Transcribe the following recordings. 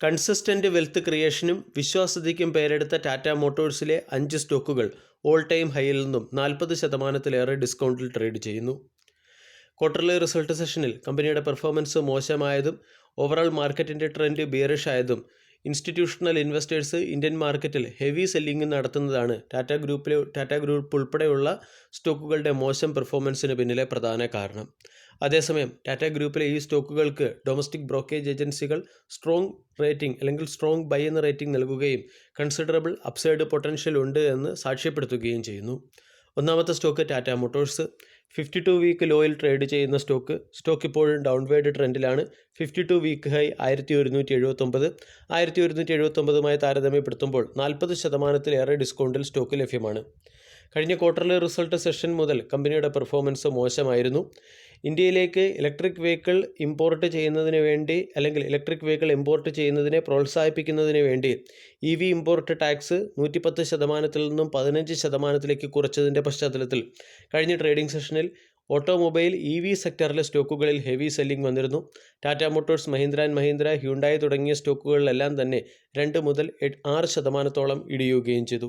Consistent wealth ക്രിയേഷനും വിശ്വാസ്യതയ്ക്കും പേരെടുത്ത ടാറ്റ മോട്ടോഴ്സിലെ അഞ്ച് സ്റ്റോക്കുകൾ ഓൾ ടൈം ഹൈയിൽ നിന്നും നാൽപ്പത് ശതമാനത്തിലേറെ ഡിസ്കൗണ്ടിൽ ട്രേഡ് ചെയ്യുന്നു. ക്വാർട്ടർലി റിസൾട്ട് സെഷനിൽ കമ്പനിയുടെ പെർഫോമൻസ് മോശമായതും ഓവറോൾ മാർക്കറ്റിന്റെ ട്രെൻഡ് ബിയറിഷ് ആയതും ഇൻസ്റ്റിറ്റ്യൂഷണൽ ഇൻവെസ്റ്റേഴ്സ് ഇന്ത്യൻ മാർക്കറ്റിൽ ഹെവി സെല്ലിംഗ് നടത്തുന്നതാണ് ടാറ്റ ഗ്രൂപ്പിലെ ടാറ്റ ഗ്രൂപ്പ് ഉൾപ്പെടെയുള്ള സ്റ്റോക്കുകളുടെ മോശം പെർഫോമൻസിന് പിന്നിലെ പ്രധാന കാരണം. അതേസമയം ടാറ്റ ഗ്രൂപ്പിലെ ഈ സ്റ്റോക്കുകൾക്ക് ഡൊമസ്റ്റിക് ബ്രോക്കേജ് ഏജൻസികൾ സ്ട്രോങ് റേറ്റിംഗ് അല്ലെങ്കിൽ സ്ട്രോങ് ബൈ എന്ന റേറ്റിംഗ് നൽകുകയും കൺസിഡറബിൾ അപ്സൈഡ് പൊട്ടൻഷ്യൽ ഉണ്ട് എന്ന് സാക്ഷ്യപ്പെടുത്തുകയും ചെയ്യുന്നു. ഒന്നാമത്തെ stock Tata motors. Fifty two week ലോയിൽ trade ചെയ്യുന്ന സ്റ്റോക്ക്. സ്റ്റോക്ക് ഇപ്പോഴും ഡൗൺവേർഡ് ട്രെൻഡിലാണ്. ഫിഫ്റ്റി ടു വീക്ക് ഹൈ ആയിരത്തി ഒരുന്നൂറ്റി എഴുപത്തൊമ്പത്. ആയിരത്തി ഒരുന്നൂറ്റി എഴുപത്തൊമ്പതുമായി താരതമ്യപ്പെടുത്തുമ്പോൾ നാൽപ്പത് ശതമാനത്തിലേറെ ഡിസ്കൗണ്ടിൽ സ്റ്റോക്ക് ലഭ്യമാണ്. കഴിഞ്ഞ ക്വാർട്ടറിലെ റിസൾട്ട് സെഷൻ മുതൽ കമ്പനിയുടെ പെർഫോമൻസ് മോശമായിരുന്നു. ഇന്ത്യയിലേക്ക് ഇലക്ട്രിക് വെഹിക്കിൾ ഇമ്പോർട്ട് ചെയ്യുന്നതിന് വേണ്ടി അല്ലെങ്കിൽ ഇലക്ട്രിക് വെഹിക്കിൾ ഇമ്പോർട്ട് ചെയ്യുന്നതിനെ പ്രോത്സാഹിപ്പിക്കുന്നതിന് വേണ്ടി ഇ വി ഇമ്പോർട്ട് ടാക്സ് നൂറ്റിപ്പത്ത് ശതമാനത്തിൽ നിന്നും പതിനഞ്ച് ശതമാനത്തിലേക്ക് കുറച്ചതിന്റെ പശ്ചാത്തലത്തിൽ കഴിഞ്ഞ ട്രേഡിംഗ് സെഷനിൽ ഓട്ടോമൊബൈൽ ഇ വി സെക്ടറിലെ സ്റ്റോക്കുകളിൽ ഹെവി സെല്ലിംഗ് വന്നിരുന്നു. Tata motors Mahindra and Mahindra Hyundai തുടങ്ങിയ സ്റ്റോക്കുകളിലെല്ലാം തന്നെ രണ്ട് മുതൽ ആറ് ശതമാനത്തോളം ഇടിയുകയും ചെയ്തു.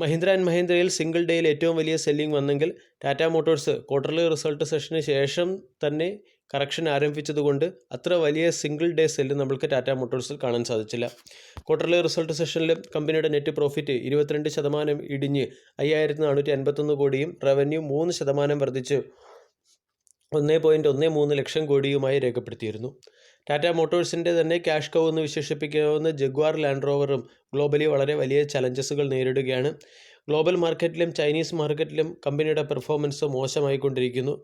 മഹീന്ദ്ര ആൻഡ് മഹീന്ദ്രയിൽ സിംഗിൾ ഡേയിൽ ഏറ്റവും വലിയ സെല്ലിംഗ് വന്നെങ്കിൽ ടാറ്റ മോട്ടോഴ്സ് ക്വാർട്ടർലി റിസൾട്ട് സെഷന് ശേഷം തന്നെ കറക്ഷൻ ആരംഭിച്ചതുകൊണ്ട് അത്ര വലിയ സിംഗിൾ ഡേ സെല്ല് നമ്മൾക്ക് ടാറ്റ മോട്ടോഴ്സിൽ കാണാൻ സാധിച്ചില്ല. ക്വാർട്ടർലി റിസൾട്ട് സെഷനിൽ കമ്പനിയുടെ നെറ്റ് പ്രോഫിറ്റ് ഇരുപത്തിരണ്ട് ശതമാനം ഇടിഞ്ഞ് അയ്യായിരത്തി നാനൂറ്റി അൻപത്തൊന്ന് കോടിയും റവന്യൂ മൂന്ന് ശതമാനം വർദ്ധിച്ച്. ഒന്ന് പോയിന്റ് ഒന്ന് മൂന്ന് ലക്ഷം കോടിയുമായി രേഖപ്പെടുത്തിയിരുന്നു. ടാറ്റ മോട്ടോഴ്സിന്റെ തന്നെ ക്യാഷ് കൗ എന്ന് വിശേഷിപ്പിക്കാവുന്ന ജഗ്വാർ ലാൻഡ് റോവറും ഗ്ലോബലി വളരെ വലിയ ചലഞ്ചസുകൾ നേരിടുകയാണ്. ഗ്ലോബൽ മാർക്കറ്റിലും ചൈനീസ് മാർക്കറ്റിലും കമ്പനിയുടെ പെർഫോമൻസ് മോശമായിക്കൊണ്ടിരിക്കുന്നു.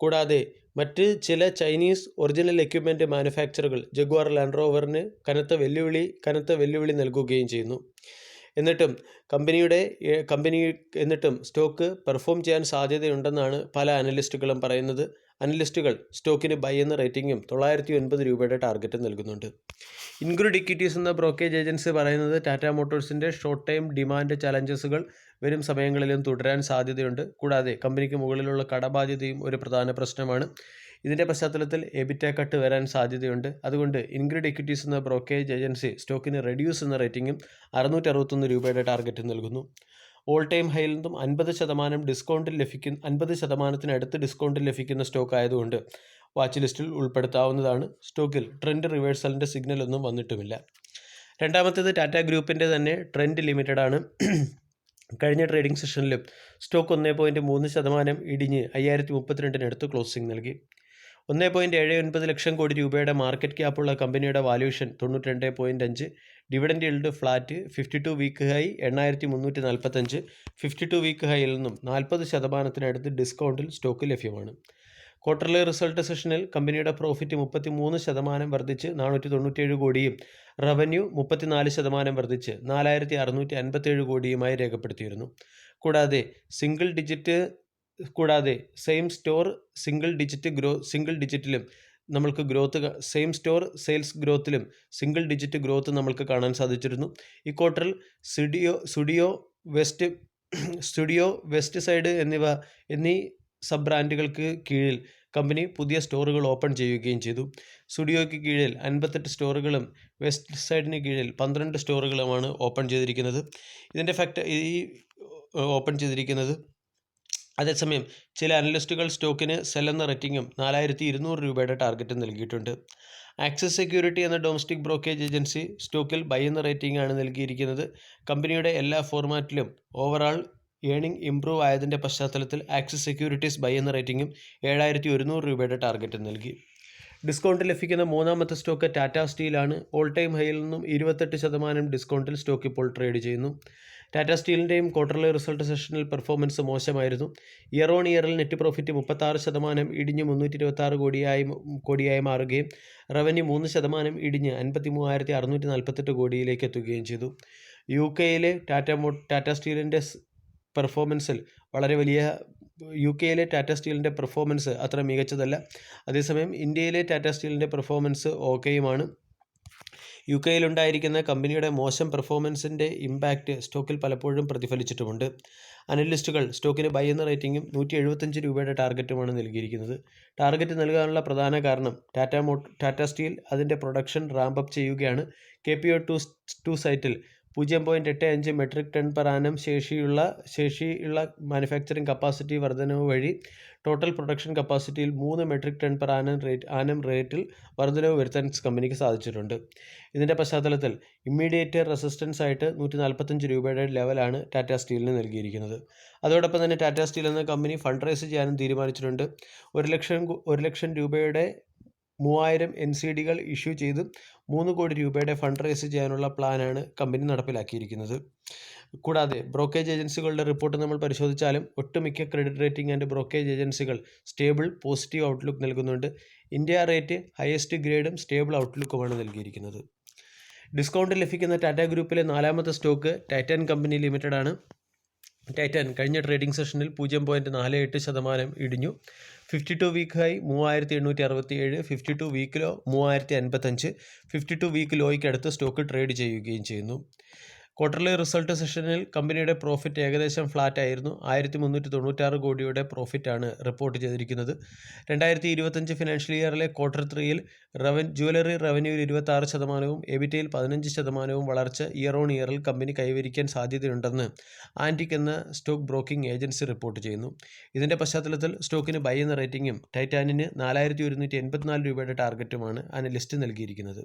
കൂടാതെ മറ്റ് ചില ചൈനീസ് ഒറിജിനൽ എക്യുപ്മെന്റ് മാനുഫാക്ചറുകൾ ജഗ്വാർ ലാൻഡ് റോവറിന് കനത്ത വെല്ലുവിളി കനത്ത വെല്ലുവിളി നൽകുകയും ചെയ്യുന്നു. എന്നിട്ടും കമ്പനിയുടെ കമ്പനി എന്നിട്ടും സ്റ്റോക്ക് പെർഫോം ചെയ്യാൻ സാധ്യതയുണ്ടെന്നാണ് പല അനലിസ്റ്റുകളും പറയുന്നത്. അനലിസ്റ്റുകൾ സ്റ്റോക്കിന് ബൈ എന്ന റേറ്റിംഗും തൊള്ളായിരത്തി ഒൻപത് രൂപയുടെ ടാർഗറ്റ് നൽകുന്നുണ്ട്. ഇൻക്രൂഡ് ഇക്വിറ്റീസ് എന്ന ബ്രോക്കേജ് ഏജൻസി പറയുന്നത് ടാറ്റ മോട്ടോഴ്സിന്റെ ഷോർട്ട് ടൈം ഡിമാൻഡ് ചലഞ്ചസുകൾ വരും സമയങ്ങളിലും തുടരാൻ സാധ്യതയുണ്ട്. കൂടാതെ കമ്പനിക്ക് മുകളിലുള്ള കടബാധ്യതയും ഒരു പ്രധാന പ്രശ്നമാണ്. ഇതിന്റെ പശ്ചാത്തലത്തിൽ എബിറ്റ കട്ട് വരാൻ സാധ്യതയുണ്ട്. അതുകൊണ്ട് ഇൻഗ്രിഡ് ഇക്വിറ്റീസ് എന്ന ബ്രോക്കേജ് ഏജൻസി സ്റ്റോക്കിന് റെഡ്യൂസ് എന്ന റേറ്റിംഗും അറുന്നൂറ്റി രൂപയുടെ ടാർഗറ്റ് നൽകുന്നു. ഓൾ ടൈം ഹൈയിൽ നിന്നും അൻപത് ശതമാനം ഡിസ്കൗണ്ടിൽ ലഭിക്കുന്ന അൻപത് ശതമാനത്തിനടുത്ത് ഡിസ്കൗണ്ടിൽ ലഭിക്കുന്ന സ്റ്റോക്ക് ആയതുകൊണ്ട് വാച്ച് ലിസ്റ്റിൽ ഉൾപ്പെടുത്താവുന്നതാണ് സ്റ്റോക്കിൽ ട്രെൻഡ് റിവേഴ്സലിന്റെ സിഗ്നൽ ഒന്നും വന്നിട്ടുമില്ല. രണ്ടാമത്തേത് ടാറ്റ ഗ്രൂപ്പിന്റെ തന്നെ ട്രെൻഡ് ലിമിറ്റഡ് ആണ് കഴിഞ്ഞ ട്രേഡിംഗ് സെഷനിലും സ്റ്റോക്ക് ഒന്ന് പോയിന്റ് മൂന്ന് ശതമാനം ഇടിഞ്ഞ് അയ്യായിരത്തി മുപ്പത്തിരണ്ടിനടുത്ത് ക്ലോസിംഗ് നൽകി. ഒന്ന് പോയിന്റ് ഏഴ് ഒൻപത് ലക്ഷം കോടി രൂപയുടെ മാർക്കറ്റ് ക്യാപ്പുള്ള കമ്പനിയുടെ വാല്യൂഷൻ തൊണ്ണൂറ്റി രണ്ട് പോയിന്റ് അഞ്ച്. Dividend yield flat fifty two week high എണ്ണായിരത്തി മുന്നൂറ്റി നാൽപ്പത്തഞ്ച് ഫിഫ്റ്റി ടു വീക്ക് ഹൈയിൽ നിന്നും നാൽപ്പത് ശതമാനത്തിനടുത്ത് ഡിസ്കൗണ്ടിൽ സ്റ്റോക്ക് ലഭ്യമാണ്. ക്വാർട്ടർലി റിസൾട്ട് സെഷനിൽ കമ്പനിയുടെ പ്രോഫിറ്റ് മുപ്പത്തി മൂന്ന് ശതമാനം വർദ്ധിച്ച് നാനൂറ്റി തൊണ്ണൂറ്റേഴ് കോടിയും റവന്യൂ മുപ്പത്തിനാല് ശതമാനം വർദ്ധിച്ച് നാലായിരത്തി അറുന്നൂറ്റി അൻപത്തേഴ് കോടിയുമായി രേഖപ്പെടുത്തിയിരുന്നു. കൂടാതെ സിംഗിൾ ഡിജിറ്റ് കൂടാതെ same store single digit grow single ഡിജിറ്റിലും നമ്മൾക്ക് ഗ്രോത്ത് സെയിം സ്റ്റോർ സെയിൽസ് ഗ്രോത്തിലും സിംഗിൾ ഡിജിറ്റ് ഗ്രോത്ത് നമ്മൾക്ക് കാണാൻ സാധിച്ചിരുന്നു. ഈ ക്വാർട്ടറിൽ studio studio west studio west side എന്നിവ എന്നീ സബ് ബ്രാൻഡുകൾക്ക് കീഴിൽ കമ്പനി പുതിയ സ്റ്റോറുകൾ ഓപ്പൺ ചെയ്യുകയും ചെയ്തു. സ്റ്റുഡിയോയ്ക്ക് കീഴിൽ അൻപത്തെട്ട് സ്റ്റോറുകളും വെസ്റ്റ് സൈഡിന് കീഴിൽ പന്ത്രണ്ട് സ്റ്റോറുകളുമാണ് ഓപ്പൺ ചെയ്തിരിക്കുന്നത്. ഇതിന്റെ ഫാക്ട് ഈ ഓപ്പൺ ചെയ്തിരിക്കുന്നത് അതേസമയം ചില അനലിസ്റ്റുകൾ സ്റ്റോക്കിന് സെല്ലെന്ന റേറ്റിംഗും നാലായിരത്തി ഇരുന്നൂറ് രൂപയുടെ ടാർഗറ്റ് നൽകിയിട്ടുണ്ട്. ആക്സിസ് സെക്യൂരിറ്റി എന്ന ഡൊമസ്റ്റിക് ബ്രോക്കേജ് ഏജൻസി സ്റ്റോക്കിൽ ബൈ എന്ന റേറ്റിംഗ് ആണ് നൽകിയിരിക്കുന്നത്. കമ്പനിയുടെ എല്ലാ ഫോർമാറ്റിലും ഓവറാൾ ഏണിംഗ് ഇംപ്രൂവ് ആയതിന്റെ പശ്ചാത്തലത്തിൽ ആക്സിസ് സെക്യൂരിറ്റീസ് ബൈ എന്ന റേറ്റിംഗും ഏഴായിരത്തി ഒരുന്നൂറ് രൂപയുടെ ടാർഗറ്റ് നൽകി. ഡിസ്കൗണ്ട് ലഭിക്കുന്ന മൂന്നാമത്തെ സ്റ്റോക്ക് ടാറ്റ സ്റ്റീലാണ്. ഓൾ ടൈം ഹൈയിൽ നിന്നും ഇരുപത്തെട്ട് ശതമാനം ഡിസ്കൗണ്ടിൽ സ്റ്റോക്ക് ഇപ്പോൾ ട്രേഡ് ചെയ്യുന്നു. ടാറ്റ സ്റ്റീലിന്റെയും ക്വാർട്ടർലി റിസൾട്ട് സെഷനിൽ പെർഫോമൻസ് മോശമായിരുന്നു. ഇയർ ഓൺ ഇയറിൽ നെറ്റ് പ്രോഫിറ്റ് മുപ്പത്താറ് ശതമാനം ഇടിഞ്ഞ് മുന്നൂറ്റി ഇരുപത്താറ് കോടിയായി കോടിയായി മാറുകയും റവന്യൂ മൂന്ന് ശതമാനം ഇടിഞ്ഞ് അൻപത്തി മൂവായിരത്തി അറുന്നൂറ്റി നാൽപ്പത്തെട്ട് കോടിയിലേക്ക് എത്തുകയും ചെയ്തു യു കെയിലെ ടാറ്റ മോ ടാറ്റ സ്റ്റീലിന്റെ പെർഫോമൻസിൽ വളരെ വലിയ യു കെയിലെ ടാറ്റ സ്റ്റീലിന്റെ പെർഫോമൻസ് അത്ര മികച്ചതല്ല. അതേസമയം ഇന്ത്യയിലെ ടാറ്റ സ്റ്റീലിന്റെ പെർഫോമൻസ് ഓക്കെയുമാണ് യു കെയിലുണ്ടായിരിക്കുന്ന കമ്പനിയുടെ മോശം പെർഫോമൻസിന്റെ ഇമ്പാക്റ്റ് സ്റ്റോക്കിൽ പലപ്പോഴും പ്രതിഫലിച്ചിട്ടുമുണ്ട്. അനലിസ്റ്റുകൾ സ്റ്റോക്കിന് ബൈ എന്ന റേറ്റിംഗും നൂറ്റി എഴുപത്തഞ്ച് രൂപയുടെ ടാർഗറ്റുമാണ് നൽകിയിരിക്കുന്നത്. ടാർഗറ്റ് നൽകാനുള്ള പ്രധാന കാരണം ടാറ്റ മോ ടാറ്റ സ്റ്റീൽ അതിന്റെ പ്രൊഡക്ഷൻ റാമ്പ് അപ്പ് ചെയ്യുകയാണ് K P O two two സൈറ്റിൽ പൂജ്യം പോയിന്റ് എട്ട് അഞ്ച് മെട്രിക് ടൺ പെർ ആനം ശേഷിയുള്ള ശേഷിയുള്ള മാനുഫാക്ചറിംഗ് കപ്പാസിറ്റി വർധനവ് വഴി ടോട്ടൽ പ്രൊഡക്ഷൻ കപ്പാസിറ്റിയിൽ മൂന്ന് metric tonne per annum rate annum റേറ്റിൽ വർധനവ് വരുത്താൻ കമ്പനിക്ക് സാധിച്ചിട്ടുണ്ട്. ഇതിന്റെ പശ്ചാത്തലത്തിൽ ഇമ്മീഡിയറ്റ് റെസിസ്റ്റൻസ് ആയിട്ട് നൂറ്റി നാൽപ്പത്തഞ്ച് രൂപയുടെ ലെവലാണ് ടാറ്റ സ്റ്റീലിന് നൽകിയിരിക്കുന്നത്. അതോടൊപ്പം തന്നെ ടാറ്റ സ്റ്റീൽ എന്ന കമ്പനി ഫണ്ട് റൈസ് ചെയ്യാനും തീരുമാനിച്ചിട്ടുണ്ട്. ഒരു ലക്ഷം ഒരു ലക്ഷം രൂപയുടെ മൂവായിരം എൻ സി ഡികൾ ഇഷ്യൂ ചെയ്ത് മൂന്ന് കോടി രൂപയുടെ ഫണ്ട് റേസ് ചെയ്യാനുള്ള പ്ലാനാണ് കമ്പനി നടപ്പിലാക്കിയിരിക്കുന്നത്. കൂടാതെ ബ്രോക്കേജ് ഏജൻസികളുടെ റിപ്പോർട്ട് നമ്മൾ പരിശോധിച്ചാലും ഒട്ടുമിക്ക ക്രെഡിറ്റ് റേറ്റിംഗ് ആൻഡ് ബ്രോക്കേജ് ഏജൻസികൾ സ്റ്റേബിൾ പോസിറ്റീവ് ഔട്ട്ലുക്ക് നൽകുന്നുണ്ട്. ഇന്ത്യ റേറ്റ് ഹയസ്റ്റ് ഗ്രേഡും സ്റ്റേബിൾ ഔട്ട്ലുക്കുമാണ് നൽകിയിരിക്കുന്നത്. ഡിസ്കൗണ്ട് ലഭിക്കുന്ന ടാറ്റ ഗ്രൂപ്പിലെ നാലാമത്തെ സ്റ്റോക്ക് ടൈറ്റൻ കമ്പനി ലിമിറ്റഡ് ആണ്. ടൈറ്റൻ കഴിഞ്ഞ ട്രേഡിംഗ് സെഷനിൽ പൂജ്യം പോയിന്റ് നാല് എട്ട് ശതമാനം ഇടിഞ്ഞു. ഫിഫ്റ്റി ടു വീക്ക് ഹൈ മൂവായിരത്തി എണ്ണൂറ്റി അറുപത്തി ഏഴ് ഫിഫ്റ്റി ടു വീക്ക് ലോ മൂവായിരത്തി അൻപത്തഞ്ച് ഫിഫ്റ്റി ടു വീക്ക് ലോയ്ക്ക് അടുത്ത് സ്റ്റോക്ക് ട്രേഡ് ചെയ്യുകയും ചെയ്യുന്നു. ക്വാർട്ടർലി റിസൾട്ട് സെഷനിൽ കമ്പനിയുടെ പ്രോഫിറ്റ് ഏകദേശം ഫ്ലാറ്റ് ആയിരുന്നു. ആയിരത്തി മുന്നൂറ്റി തൊണ്ണൂറ്റാറ് കോടിയുടെ പ്രോഫിറ്റാണ് റിപ്പോർട്ട് ചെയ്തിരിക്കുന്നത് രണ്ടായിരത്തി ഇരുപത്തഞ്ച് ഫിനാൻഷ്യൽ ഇയറിലെ ക്വാർട്ടർ ത്രീയിൽ റവൻ ജുവലറി റവന്യൂവിൽ ഇരുപത്താറ് ശതമാനവും എബിറ്റയിൽ പതിനഞ്ച് ശതമാനവും വളർച്ച ഇയർ ഓൺ ഇയറിൽ കമ്പനി കൈവരിക്കാൻ സാധ്യതയുണ്ടെന്ന് ആന്റിക് എന്ന സ്റ്റോക്ക് ബ്രോക്കിംഗ് ഏജൻസി റിപ്പോർട്ട് ചെയ്യുന്നു. ഇതിന്റെ പശ്ചാത്തലത്തിൽ സ്റ്റോക്കിന് ബൈ എന്ന റേറ്റിംഗും ടൈറ്റാനിന് നാലായിരത്തി ഒരുന്നൂറ്റി എൺപത്തിനാല് രൂപയുടെ ടാർഗറ്റുമാണ് അനലിസ്റ്റ് നൽകിയിരിക്കുന്നത്.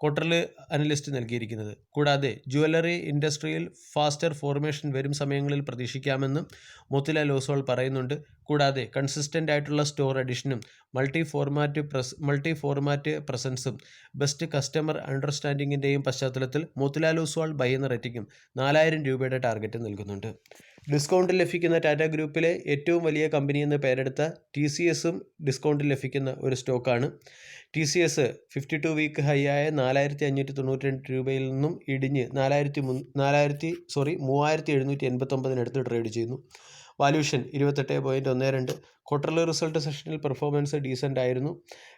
ക്വാർട്ടറിൽ അനലിസ്റ്റ് നൽകിയിരിക്കുന്നത്. കൂടാതെ ജുവലറി ഇൻഡസ്ട്രിയിൽ ഫാസ്റ്റർ ഫോർമേഷൻ വരും സമയങ്ങളിൽ പ്രതീക്ഷിക്കാമെന്നും മോത്തിലാൽ ഓസ്വാൾ പറയുന്നുണ്ട്. കൂടാതെ കൺസിസ്റ്റന്റ് ആയിട്ടുള്ള സ്റ്റോർ അഡീഷനും multi format press multi format പ്രസൻസും ബെസ്റ്റ് കസ്റ്റമർ അണ്ടർസ്റ്റാൻഡിങ്ങിന്റെയും പശ്ചാത്തലത്തിൽ മോത്തിലാൽ ഓസ്വാൾ ബൈ എന്ന റേറ്റിംഗും നാലായിരം രൂപയുടെ ടാർഗറ്റ് നൽകുന്നുണ്ട്. ഡിസ്കൗണ്ടിൽ ലഭിക്കുന്ന ടാറ്റ ഗ്രൂപ്പിലെ ഏറ്റവും വലിയ കമ്പനി എന്ന് പേരെടുത്ത ടി സി എസും ഡിസ്കൗണ്ട് ലഭിക്കുന്ന ഒരു സ്റ്റോക്കാണ്. T C S fifty two week high ആയ നാലായിരത്തി അഞ്ഞൂറ്റി തൊണ്ണൂറ്റി രണ്ട് രൂപയിൽ നിന്നും ഇടിഞ്ഞ് നാലായിരത്തി മു നാലായിരത്തി സോറി മൂവായിരത്തി എഴുന്നൂറ്റി എൺപത്തൊമ്പതിനടുത്ത് ട്രേഡ് ചെയ്യുന്നു വാല്യൂഷൻ ഇരുപത്തെട്ട് പോയിന്റ് ഒന്ന് രണ്ട്. ക്വാർട്ടർലി റിസൾട്ട് സെഷനിൽ പെർഫോമൻസ് ഡീസന്റ് ആയിരുന്നു.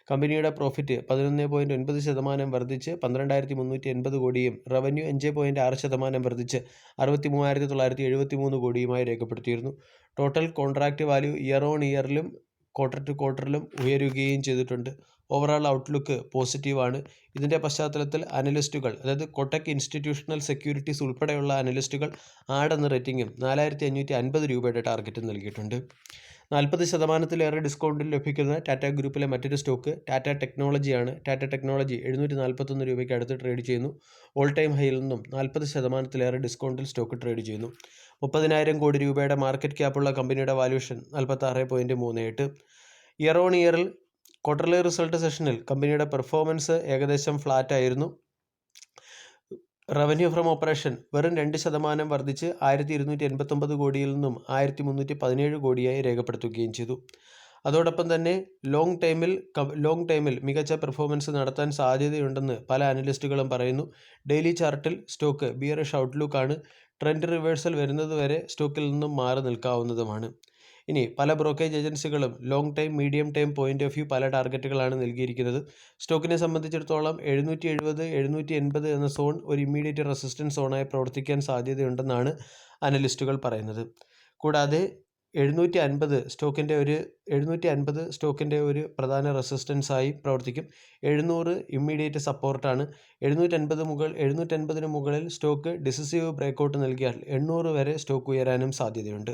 കമ്പനിയുടെ പ്രോഫിറ്റ് പതിനൊന്ന് പോയിന്റ് ഒൻപത് ശതമാനം വർദ്ധിച്ച് പന്ത്രണ്ടായിരത്തി മുന്നൂറ്റി എൺപത് കോടിയും റവന്യൂ അഞ്ച് പോയിന്റ് ആറ് ശതമാനം വർദ്ധിച്ച് അറുപത്തി മൂവായിരത്തി തൊള്ളായിരത്തി എഴുപത്തി മൂന്ന് കോടിയുമായി രേഖപ്പെടുത്തിയിരുന്നു total contract value year on ഇയറിലും quarter to ക്വാർട്ടറിലും ഉയരുകയും ചെയ്തിട്ടുണ്ട്. ഓവറോൾ ഔട്ട്ലുക്ക് പോസിറ്റീവാണ് ഇതിന്റെ പശ്ചാത്തലത്തിൽ അനലിസ്റ്റുകൾ അതായത് കൊട്ടക് ഇൻസ്റ്റിറ്റ്യൂഷണൽ സെക്യൂരിറ്റീസ് ഉൾപ്പെടെയുള്ള അനലിസ്റ്റുകൾ ആടെന്ന റേറ്റിംഗും നാലായിരത്തി അഞ്ഞൂറ്റി അൻപത് രൂപയുടെ ടാർഗറ്റും നൽകിയിട്ടുണ്ട്. നാൽപ്പത് ശതമാനത്തിലേറെ ഡിസ്കൗണ്ടിൽ ലഭിക്കുന്ന ടാറ്റ ഗ്രൂപ്പിലെ മറ്റൊരു സ്റ്റോക്ക് ടാറ്റ ടെക്നോളജിയാണ് ടാറ്റ ടെക്നോളജി എഴുന്നൂറ്റി നാൽപ്പത്തൊന്ന് രൂപയ്ക്ക് അടുത്ത് ട്രേഡ് ചെയ്യുന്നു. ഓൾ ടൈം ഹൈയിൽ നിന്നും നാൽപ്പത് ശതമാനത്തിലേറെ ഡിസ്കൗണ്ടിൽ സ്റ്റോക്ക് ട്രേഡ് ചെയ്യുന്നു. മുപ്പതിനായിരം കോടി രൂപയുടെ മാർക്കറ്റ് ക്യാപ്പുള്ള കമ്പനിയുടെ വാല്യൂഷൻ നാൽപ്പത്താറ് പോയിന്റ് മൂന്ന് എട്ട്. ഇയർ ഓൺ ഇയറിൽ ക്വാർട്ടർലി റിസൾട്ട് സെഷനിൽ കമ്പനിയുടെ പെർഫോമൻസ് ഏകദേശം ഫ്ലാറ്റ് ആയിരുന്നു. റവന്യൂ ഫ്രം ഓപ്പറേഷൻ വെറും രണ്ട് ശതമാനം വർദ്ധിച്ച് ആയിരത്തി ഇരുന്നൂറ്റി എൺപത്തൊമ്പത് കോടിയിൽ നിന്നും ആയിരത്തി മുന്നൂറ്റി പതിനേഴ് കോടിയായി രേഖപ്പെടുത്തുകയും ചെയ്തു. അതോടൊപ്പം തന്നെ ലോങ് ടൈമിൽ ലോങ് ടൈമിൽ മികച്ച പെർഫോമൻസ് നടത്താൻ സാധ്യതയുണ്ടെന്ന് പല അനലിസ്റ്റുകളും പറയുന്നു. ഡെയിലി ചാർട്ടിൽ സ്റ്റോക്ക് ബിയറിഷ് ഔട്ട്ലുക്കാണ് ട്രെൻഡ് റിവേഴ്സൽ വരുന്നതുവരെ സ്റ്റോക്കിൽ നിന്നും മാറി നിൽക്കാവുന്നതുമാണ്. ഇനി പല ബ്രോക്കേജ് ഏജൻസികളും long time medium time point of view പല ടാർഗറ്റുകളാണ് നൽകിയിരിക്കുന്നത്. സ്റ്റോക്കിനെ സംബന്ധിച്ചിടത്തോളം എഴുന്നൂറ്റി എഴുപത് എഴുന്നൂറ്റി എൺപത് എന്ന സോൺ ഒരു ഇമ്മീഡിയറ്റ് റെസിസ്റ്റൻസ് സോണായി പ്രവർത്തിക്കാൻ സാധ്യതയുണ്ടെന്നാണ് അനലിസ്റ്റുകൾ പറയുന്നത്. കൂടാതെ എഴുന്നൂറ്റി അൻപത് സ്റ്റോക്കിന്റെ ഒരു എഴുന്നൂറ്റി അൻപത് സ്റ്റോക്കിന്റെ ഒരു പ്രധാന റെസിസ്റ്റൻസായി പ്രവർത്തിക്കും. എഴുന്നൂറ് ഇമ്മീഡിയറ്റ് സപ്പോർട്ടാണ് എഴുന്നൂറ്റൻപത് മുകൾ എഴുന്നൂറ്റൻപതിന് മുകളിൽ സ്റ്റോക്ക് ഡിസിസീവ് ബ്രേക്കൗട്ട് നൽകിയാൽ എണ്ണൂറ് വരെ സ്റ്റോക്ക് ഉയരാനും സാധ്യതയുണ്ട്.